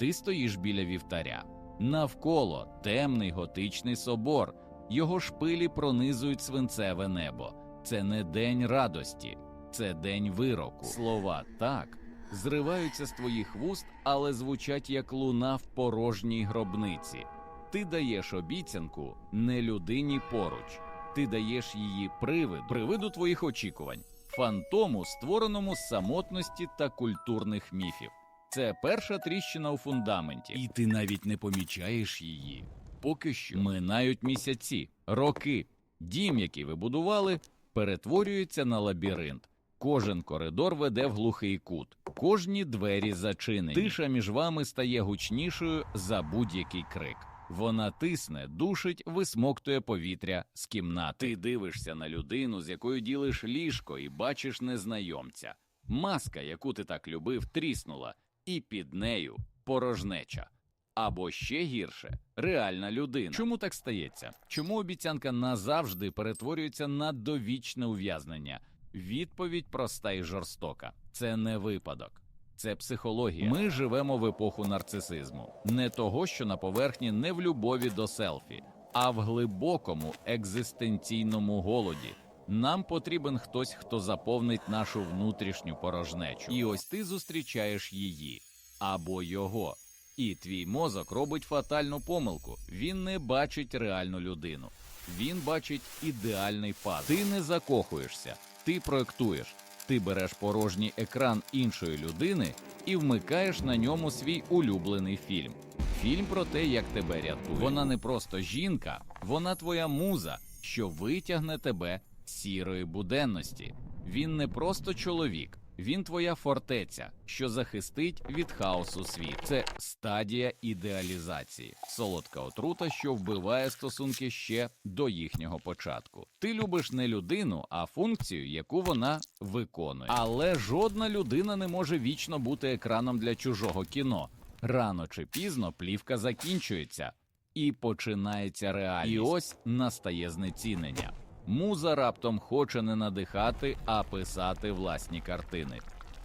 Ти стоїш біля вівтаря. Навколо темний готичний собор, його шпилі пронизують свинцеве небо. Це не день радості, це день вироку. Слова так зриваються з твоїх вуст, але звучать як луна в порожній гробниці. Ти даєш обіцянку не людині поруч, ти даєш її привиду, привиду твоїх очікувань, фантому, створеному з самотності та культурних міфів. Це перша тріщина у фундаменті, і ти навіть не помічаєш її. Поки що минають місяці, роки. Дім, який ви будували, перетворюється на лабіринт. Кожен коридор веде в глухий кут, кожні двері зачинені. Тиша між вами стає гучнішою за будь-який крик. Вона тисне, душить, висмоктує повітря з кімнати. Ти дивишся на людину, з якою ділиш ліжко, і бачиш незнайомця. Маска, яку ти так любив, тріснула, і під нею порожнеча. Або ще гірше реальна людина. Чому так стається? Чому обіцянка назавжди перетворюється на довічне ув'язнення? Відповідь проста і жорстока: це не випадок, це психологія. Ми живемо в епоху нарцисизму, не того, що на поверхні, не в любові до селфі, а в глибокому екзистенційному голоді. Нам потрібен хтось, хто заповнить нашу внутрішню порожнечу. І ось ти зустрічаєш її або його. І твій мозок робить фатальну помилку. Він не бачить реальну людину. Він бачить ідеальний пазл. Ти не закохуєшся, ти проектуєш. Ти береш порожній екран іншої людини і вмикаєш на ньому свій улюблений фільм. Фільм про те, як тебе рятує. Вона не просто жінка, вона твоя муза, що витягне тебе сірої буденності. Він не просто чоловік, він твоя фортеця, що захистить від хаосу світ. Це стадія ідеалізації, солодка отрута, що вбиває стосунки ще до їхнього початку. Ти любиш не людину, а функцію, яку вона виконує. Але жодна людина не може вічно бути екраном для чужого кіно. Рано чи пізно плівка закінчується і починається реальність. І ось настає знецінення. Муза раптом хоче не надихати, а писати власні картини.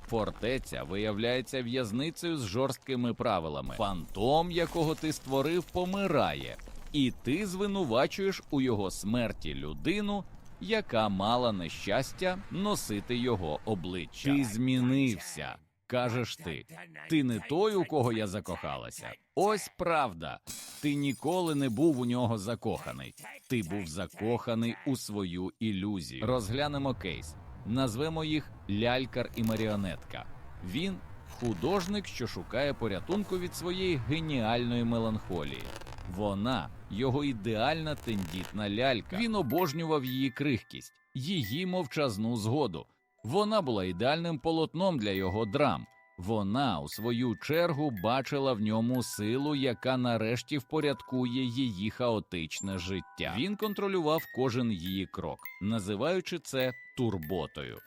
Фортеця виявляється в'язницею з жорсткими правилами. Фантом, якого ти створив, помирає, і ти звинувачуєш у його смерті людину, яка мала нещастя носити його обличчя. Ти змінився, кажеш ти. Ти не той, у кого я закохалася. Ось правда. Ти ніколи не був у нього закоханий. Ти був закоханий у свою ілюзію. Розглянемо кейс. Назвемо їх лялькар і маріонетка. Він художник, що шукає порятунку від своєї геніальної меланхолії. Вона його ідеальна тендітна лялька. Він обожнював її крихкість, її мовчазну згоду. Вона була ідеальним полотном для його драм. Вона, у свою чергу, бачила в ньому силу, яка нарешті впорядкує її хаотичне життя. Він контролював кожен її крок, називаючи це турботою,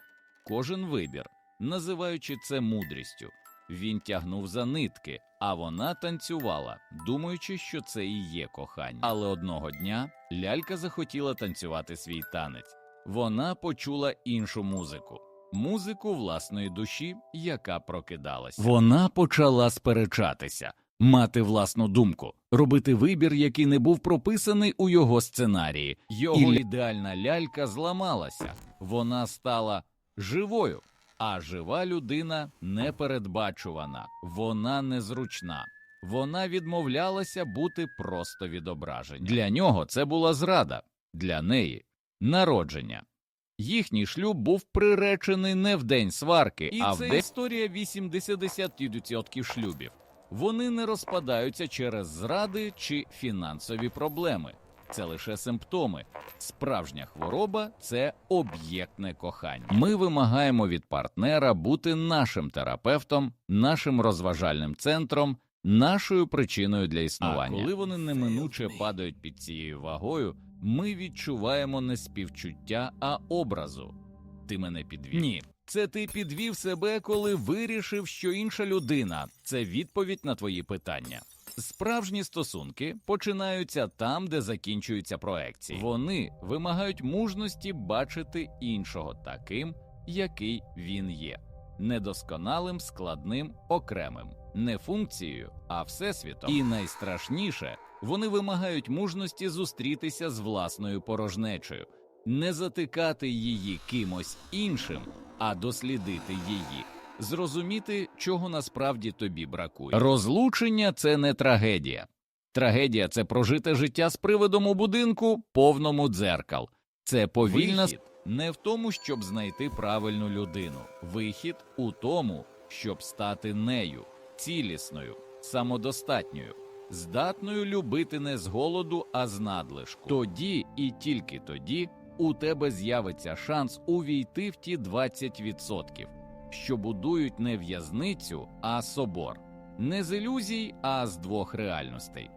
кожен вибір, називаючи це мудрістю. Він тягнув за нитки, а вона танцювала, думаючи, що це і є кохання. Але одного дня лялька захотіла танцювати свій танець. Вона почула іншу музику музику власної душі, яка прокидалася. Вона почала сперечатися, мати власну думку, робити вибір, який не був прописаний у його сценарії. Його І- ідеальна лялька зламалася, вона стала живою. А жива людина непередбачувана, вона незручна. Вона відмовлялася бути просто відображенням. Для нього це була зрада, для неї народження. Їхній шлюб був приречений не в день сварки, І а в це день історія 80% шлюбів. Вони не розпадаються через зради чи фінансові проблеми. Це лише симптоми. Справжня хвороба це об'єктне кохання. Ми вимагаємо від партнера бути нашим терапевтом, нашим розважальним центром, нашою причиною для існування. А коли вони неминуче падають під цією вагою, ми відчуваємо не співчуття, а образу. Ти мене підвів. Ні, це ти підвів себе, коли вирішив, що інша людина це відповідь на твої питання. Справжні стосунки починаються там, де закінчуються проекції. Вони вимагають мужності бачити іншого таким, який він є, недосконалим, складним, окремим, не функцією, а всесвітом. І найстрашніше, вони вимагають мужності зустрітися з власною порожнечею, не затикати її кимось іншим, а дослідити її, зрозуміти, чого насправді тобі бракує. Розлучення це не трагедія. Трагедія це прожите життя з приводом у будинку, повному дзеркал. Це повільна Вихід не в тому, щоб знайти правильну людину. Вихід у тому, щоб стати нею, цілісною, самодостатньою, здатною любити не з голоду, а з надлишку. Тоді і тільки тоді у тебе з'явиться шанс увійти в ті 20%, що будують не в'язницю, а собор, не з ілюзій, а з двох реальностей.